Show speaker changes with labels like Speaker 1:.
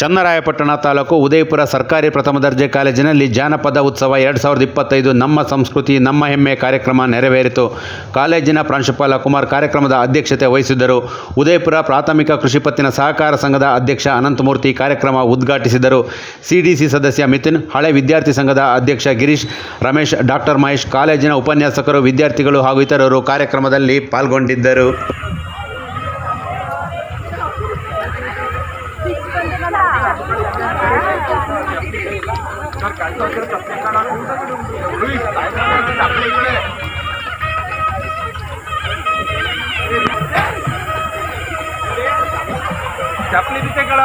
Speaker 1: ಚನ್ನರಾಯಪಟ್ಟಣ ತಾಲೂಕು ಉದಯಪುರ ಸರ್ಕಾರಿ ಪ್ರಥಮ ದರ್ಜೆ ಕಾಲೇಜಿನಲ್ಲಿ ಜಾನಪದ ಉತ್ಸವ ಎರಡು ಸಾವಿರದ ಇಪ್ಪತ್ತೈದು ನಮ್ಮ ಸಂಸ್ಕೃತಿ, ನಮ್ಮ ಹೆಮ್ಮೆ ಕಾರ್ಯಕ್ರಮ ನೆರವೇರಿತು. ಕಾಲೇಜಿನ ಪ್ರಾಂಶುಪಾಲ ಕುಮಾರ್ ಕಾರ್ಯಕ್ರಮದ ಅಧ್ಯಕ್ಷತೆ ವಹಿಸಿದ್ದರು. ಉದಯಪುರ ಪ್ರಾಥಮಿಕ ಕೃಷಿ ಪತ್ತಿನ ಸಹಕಾರ ಸಂಘದ ಅಧ್ಯಕ್ಷ ಅನಂತಮೂರ್ತಿ ಕಾರ್ಯಕ್ರಮ ಉದ್ಘಾಟಿಸಿದರು. ಸಿಡಿಸಿ ಸದಸ್ಯ ಮಿಥುನ್, ಹಳೆ ವಿದ್ಯಾರ್ಥಿ ಸಂಘದ ಅಧ್ಯಕ್ಷ ಗಿರೀಶ್, ರಮೇಶ್, ಡಾಕ್ಟರ್ ಮಹೇಶ್, ಕಾಲೇಜಿನ ಉಪನ್ಯಾಸಕರು, ವಿದ್ಯಾರ್ಥಿಗಳು ಹಾಗೂ ಇತರರು ಕಾರ್ಯಕ್ರಮದಲ್ಲಿ ಪಾಲ್ಗೊಂಡಿದ್ದರು.
Speaker 2: ಚಪ್ಪಲಿ ಬಿಟ್ಟೆ ಕಳ